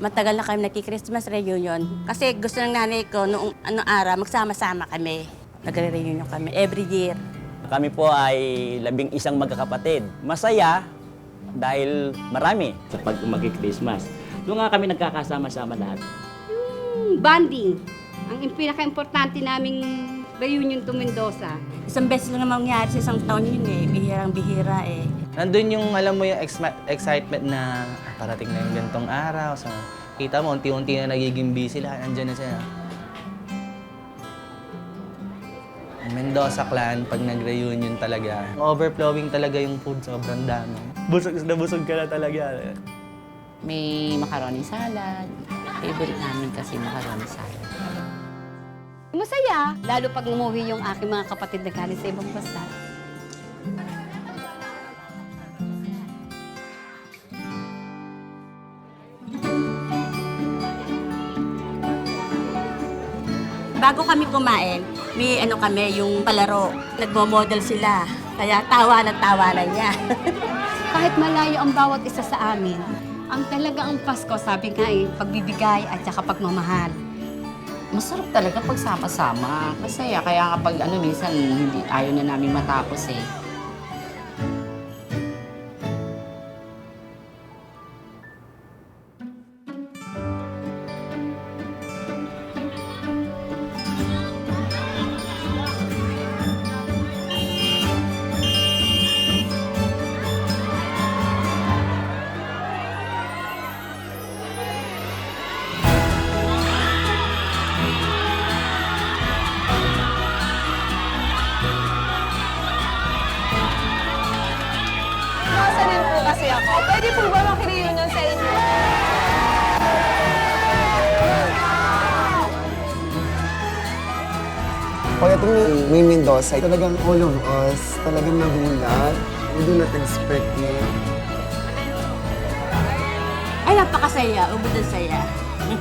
Matagal na kami nagki-Christmas reunion. Kasi gusto ng nanay ko noong ano araw, magsama-sama kami. Nagre-reunion kami every year. Kami po ay labing isang magkakapatid. Masaya dahil marami sa pag mag-Christmas. Doon nga kami nagkakasama-sama lahat. Banding. Ang pinaka-importante naming reunion to Mendoza. Isang beses lang naman mangyari sa isang taon yun eh. Bihirang bihira eh. Nandun yung, alam mo, yung excitement na "Ah, parating na yung gantong araw. So, kita mo, unti-unti na nagiging busy lahat. Andiyan na siya. Mendoza clan, pag nag-reunion talaga, overflowing talaga yung food, sobrang dami. Busog na busog ka na talaga. May macaroni salad. Favorite namin kasi macaroni salad. Masaya, lalo pag umuwi yung aking mga kapatid na galing sa ibang bansa. Bago kami kumain, may ano kami, yung palaro. Nagmo-model sila. Kaya tawa ng tawa na niya. Kahit malayo ang bawat isa sa amin, ang talaga ang Pasko, sabi nga eh, pagbibigay at saka pagmamahal. Masarap talaga pag sama-sama. Masaya. Kaya kapag ano, minsan hindi, ayaw na namin matapos eh. Ako. Pwede po ba makireunion sa inyo? Pagdating ni, ni Mendoza, talagang all of us, talagang nagulat. We do not expect it. Ay, napakasaya. Ubod ang saya.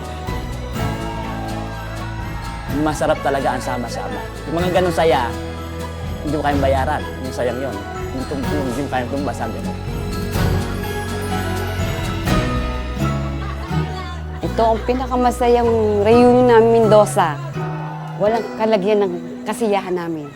Masarap talaga ang sama-sama. Yung mga ganun saya, hindi mo kayang bayaran. Yung sayang yun. Yung, tum- yung, yung kayang tumbas, sabi ko. Ito ang pinakamasayang reunion namin Mendoza. Walang kalagyan ng kasiyahan namin.